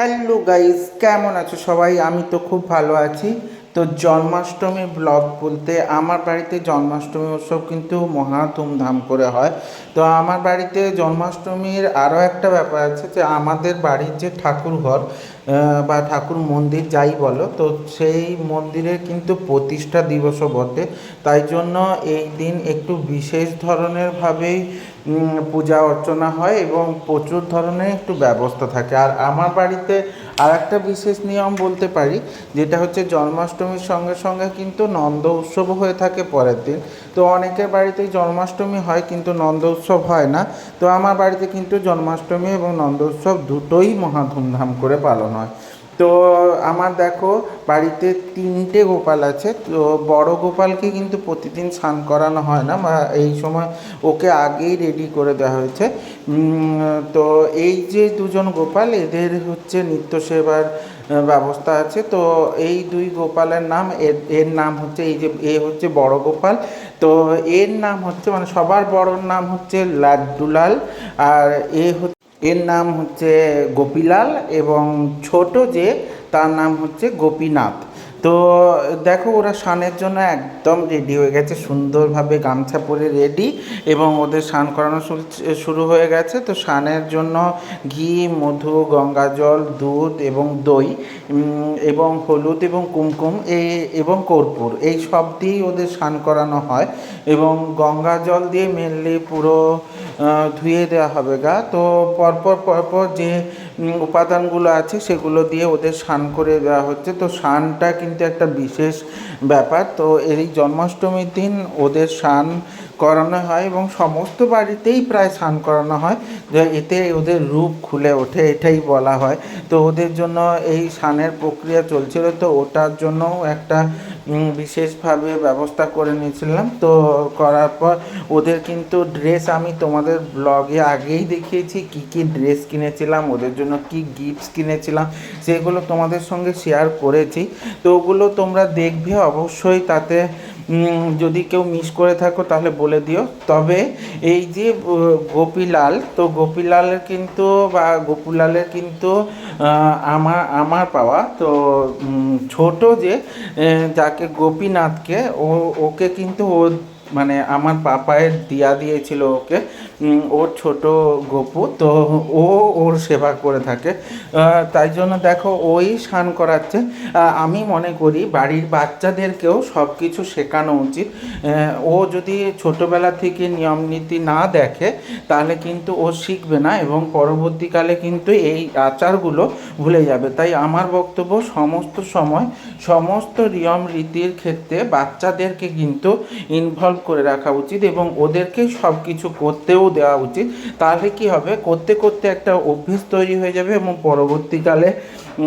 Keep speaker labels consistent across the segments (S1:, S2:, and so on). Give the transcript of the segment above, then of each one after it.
S1: Hello guys কেমন আছো সবাই? আমি তো খুব ভালো আছি। তো জন্মাষ্টমী ব্লগ বলতে আমার বাড়িতে জন্মাষ্টমী উৎসব কিন্তু মহা ধুমধাম করে হয়। তো আমার বাড়িতে জন্মাষ্টমীর আরও একটা ব্যাপার আছে যে আমাদের বাড়ির যে ঠাকুর ঘর বা ঠাকুর মন্দির যাই বলো তো সেই মন্দিরের কিন্তু প্রতিষ্ঠা দিবসও বটে। তাই জন্য এই দিন একটু বিশেষ ধরনের ভাবেই উম, পূজা অর্চনা হয় এবং প্রচুর ধরনের একটু ব্যবস্থা থাকে। আর আমার বাড়িতে আর একটা বিশেষ নিয়ম বলতে পারি, যেটা হচ্ছে জন্মাষ্টমীর সঙ্গে সঙ্গে কিন্তু নন্দ উৎসবও হয়ে থাকে পরের দিন। তো অনেকের বাড়িতেই জন্মাষ্টমী হয় কিন্তু নন্দ উৎসব হয় না। তো আমার বাড়িতে কিন্তু জন্মাষ্টমী এবং নন্দ উৎসব দুটোই মহা ধুমধাম করে পালন হয়। তো আমার দেখো বাড়িতে তিনটে গোপাল আছে, তো বড় গোপালকে কিন্তু প্রতিদিন স্নান করানো হয় না বা এই সময় ওকে আগেই রেডি করে দেওয়া হয়েছে। তো এই যে দুজন গোপাল, এদের হচ্ছে নিত্য সেবার ব্যবস্থা আছে। তো এই দুই গোপালের নাম, এর এর নাম হচ্ছে এই যে, এ হচ্ছে বড় গোপাল। তো এর নাম হচ্ছে মানে সবার বড় নাম হচ্ছে লাড্ডুলাল, আর এ হচ্ছে এর নাম হচ্ছে গোপীলাল এবং ছোট যে তার নাম হচ্ছে গোপীনাথ। তো দেখো ওরা স্নানের জন্য একদম রেডি হয়ে গেছে, সুন্দরভাবে গামছা পরে রেডি এবং ওদের স্নান করানো শুরু- হয়ে গেছে। তো স্নানের জন্য ঘি, মধু, গঙ্গা জল, দুধ এবং দই এবং হলুদ এবং কুমকুম এই এবং কর্পূর, এই সব দিয়েই ওদের স্নান করানো হয় এবং গঙ্গা জল দিয়ে মেনলি পুরো ধুয়ে দেওয়া হবে গা। তো পরপর পরপর যে উপাদানগুলো আছে, সেগুলো দিয়ে ওদের স্নান করে দেওয়া হচ্ছে। তো স্নানটা কিন্তু একটা বিশেষ ব্যাপার। তো এই জন্মাষ্টমীর দিন ওদের স্নান করানো হয় এবং সমস্ত বাড়িতেই প্রায় স্নান করানো হয়। যে এতে ওদের রূপ খুলে ওঠে, এটাই বলা হয়। তো ওদের জন্য এই স্নানের প্রক্রিয়া চলছিল। তো ওটার জন্যও একটা বিশেষভাবে ব্যবস্থা করে নিয়েছিলাম। তো করার পর ওদের কিন্তু ড্রেস আমি তোমাদের ব্লগে আগেই দেখিয়েছি, কি কি ড্রেস কিনেছিলাম, ওদের জন্য কি গিফটস কিনেছিলাম, সেগুলো তোমাদের সঙ্গে শেয়ার করেছি। তো ওগুলো তোমরা দেখবে অবশ্যই তাতে যদি কেউ মিস করে থাকো তাহলে বলে দিও। তবে এই যে গোপীলাল, তো গোপীলালের কিন্তু, বা গোপীলালের কিন্তু আমার আমার পাওয়া, তো ছোট যে যাকে গোপীনাথকে, ও, ওকে কিন্তু ও মানে আমার পাপায়ের দিয়া দিয়েছিল ওকে। ওর ছোট গপু, তো ও ওর সেবা করে থাকে। তাই জন্য দেখো ওই স্নান করাচ্ছে। আমি মনে করি বাড়ির বাচ্চাদেরকেও সব কিছু শেখানো উচিত। ও যদি ছোটোবেলা থেকে নিয়ম নীতি না দেখে, তাহলে কিন্তু ও শিখবে না এবং পরবর্তীকালে কিন্তু এই আচারগুলো ভুলে যাবে। তাই আমার বক্তব্য সমস্ত সময়, সমস্ত নিয়ম রীতির ক্ষেত্রে বাচ্চাদেরকে কিন্তু ইনভলভ করে রাখা উচিত এবং ওদেরকে সব কিছু করতেও দেওয়া উচিত। তাহলে কি হবে? করতে করতে একটা অভ্যেস তৈরি হয়ে যাবে এবং পরবর্তীকালে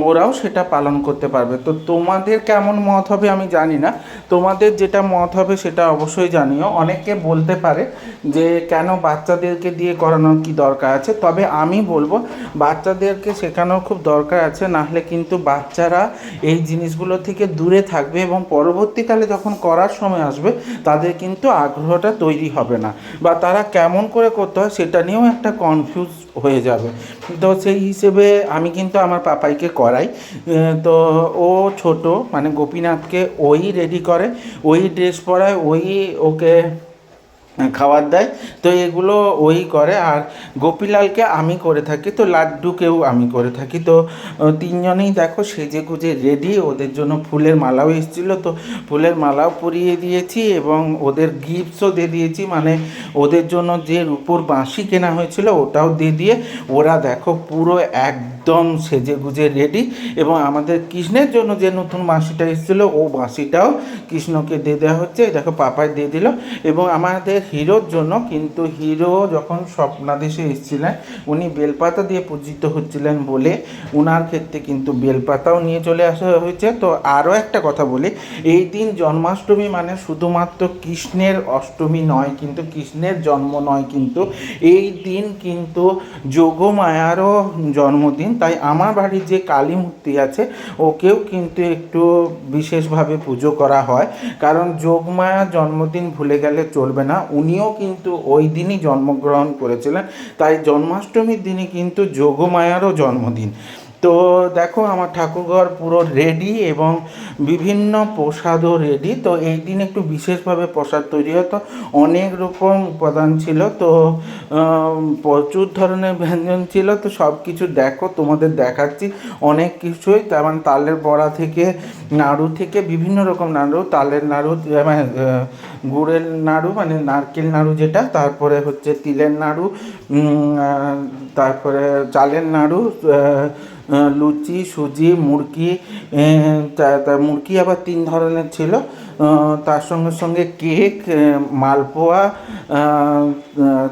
S1: ওরাও সেটা পালন করতে পারবে। তো তোমাদের কেমন মত হবে আমি জানি না। তোমাদের যেটা মত হবে সেটা অবশ্যই জানিও। অনেকে বলতে পারে যে কেন বাচ্চাদেরকে দিয়ে করানোর কি দরকার আছে। তবে আমি বলব, বাচ্চাদেরকে শেখানোর খুব দরকার আছে। নাহলে কিন্তু বাচ্চারা এই জিনিসগুলো থেকে দূরে থাকবে এবং পরবর্তীকালে যখন করার সময় আসবে, তাদের কিন্তু আগ্রহটা তৈরি হবে না। বা তারা কেমন করে করতে হয় সেটা নিয়েও একটা কনফিউজ হয়ে যাবে। তো সেই হিসেবে আমি কিন্তু আমার পাপাইকে করাই। তো ও ছোট মানে গোপীনাথকে ওই রেডি করে, ওই ড্রেস পরায় ওই ওকে খাবার দেয়। তো এগুলো ওই করে। আর গোপীলালকে আমি করে থাকি। তো লাড্ডুকেও আমি করে থাকি। তো তিনজনেই দেখো সেজে গুজে রেডি ওদের জন্য ফুলের মালাও এসেছিল। তো ফুলের মালাও পরিয়ে দিয়েছি এবং ওদের গিফটসও দিয়ে দিয়েছি। মানে ওদের জন্য যে রূপোর বাঁশি কেনা হয়েছিল, ওটাও দিয়ে দিয়ে ওরা দেখো পুরো একদম সেজে গুজে রেডি এবং আমাদের কৃষ্ণের জন্য যে নতুন বাঁশিটা এসেছিল, ও বাঁশিটাও কৃষ্ণকে দিয়ে দেওয়া হচ্ছে। দেখো পাপায় দিয়ে দিল। এবং আমাদের হিরোর জন্য কিন্তু হিরো যখন স্বপ্নাদেশে এসেছিলেন, উনি বেলপাতা দিয়ে পূজিত হচ্ছিলেন বলে ওনার ক্ষেত্রে কিন্তু বেলপাতাও নিয়ে চলে আসা হয়েছে। তো আরও একটা কথা বলি, এই দিন জন্মাষ্টমী মানে শুধুমাত্র কৃষ্ণের অষ্টমী নয়, কিন্তু কৃষ্ণের জন্ম নয় কিন্তু, এই দিন কিন্তু যোগমায়ারও জন্মদিন। তাই আমার বাড়ির যে কালী মূর্তি আছে, ওকেও কিন্তু একটু বিশেষভাবে পুজো করা হয়। কারণ যোগমায়ার জন্মদিন ভুলে গেলে চলবে না উনিও কিন্তু ওই দিনই জন্মগ্রহণ করেছিলেন। তাই জন্মাষ্টমীর দিনে কিন্তু যোগমায়ারও জন্মদিন। তো দেখো আমার ঠাকুরঘর পুরো রেডি এবং বিভিন্ন প্রসাদও রেডি তো এই দিন একটু বিশেষভাবে প্রসাদ তৈরি হতো অনেক রকম উপাদান ছিল। তো প্রচুর ধরনের ব্যঞ্জন ছিল। তো সব কিছু দেখো, তোমাদের দেখাচ্ছি অনেক কিছুই। তার মানে তালের বড়া থেকে নাড়ু থেকে বিভিন্ন রকম নাড়ু, তালের নাড়ু মানে গুড়ের নাড়ু মানে নারকেল নাড়ু যেটা, তারপরে হচ্ছে তিলের নাড়ু তারপরে চালের নাড়ু লুচি, সুজি, মুরগি মুরগি আবার তিন ধরনের ছিল। তার সঙ্গে সঙ্গে কেক মালপোয়া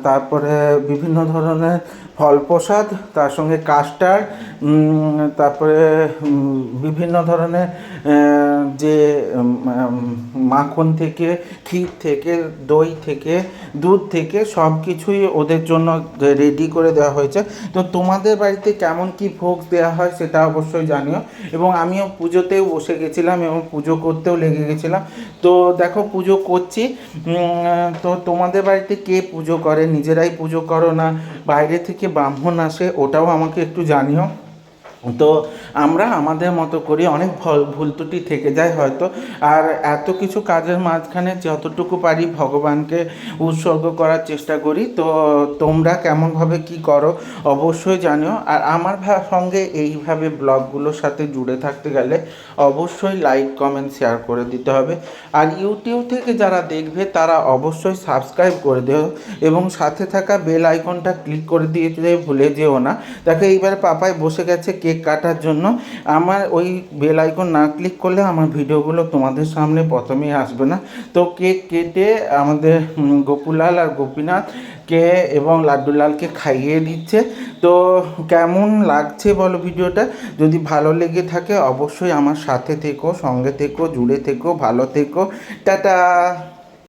S1: তারপরে বিভিন্ন ধরনের ফল প্রসাদ তার সঙ্গে কাস্টার্ড তারপরে বিভিন্ন ধরনের যে মাখন থেকে, ক্ষীর থেকে, দই থেকে, দুধ থেকে সব কিছুই ওদের জন্য রেডি করে দেওয়া হয়েছে। তো তোমাদের বাড়িতে কেমন কি ভোগ দেওয়া হয় সেটা অবশ্যই জানিও। এবং আমিও পুজোতেও বসে গেছিলাম এবং পুজো করতেও লেগে গেছিলাম। তো দেখো পুজো করছি। তো তোমাদের বাড়িতে কে পুজো করে? নিজেরাই পুজো করো না? বাইরে থেকে ব্রাহ্মণ আসে ওটাও আমাকে একটু জানিও। তো আমরা আমাদের মতো করি অনেক ভুল ত্রুটি থেকে যায় হয়তো। আর এত কিছু কাজের মাঝখানে যতটুকু পারি ভগবানকে উৎসর্গ করার চেষ্টা করি। তো তোমরা কেমনভাবে কি করো অবশ্যই জানিও। আর আমার সঙ্গে এইভাবে ব্লগগুলোর সাথে জুড়ে থাকতে গেলে অবশ্যই লাইক, কমেন্ট, শেয়ার করে দিতে হবে। আর ইউটিউব থেকে যারা দেখবে তারা অবশ্যই সাবস্ক্রাইব করে দিও এবং সাথে থাকা বেল আইকনটা ক্লিক করে দিয়ে ভুলে যেও না। দেখো এইবার পাপায় বসে গেছে কেক কাটার জন্য। আমার ওই বেল আইকন না ক্লিক করলে আমার ভিডিওগুলো তোমাদের সামনে প্রথমেই আসবে না। তো কেক কেটে আমাদের গোপুলাল আর গোপীনাথ কে এবং লাড্ডুলালকে খাইয়ে দিচ্ছে। তো কেমন লাগছে বলো ভিডিওটা? যদি ভালো লেগে থাকে অবশ্যই আমার সাথে থেকো, সঙ্গে থেকো, জুড়ে থেকো, ভালো থেকো। টাটা!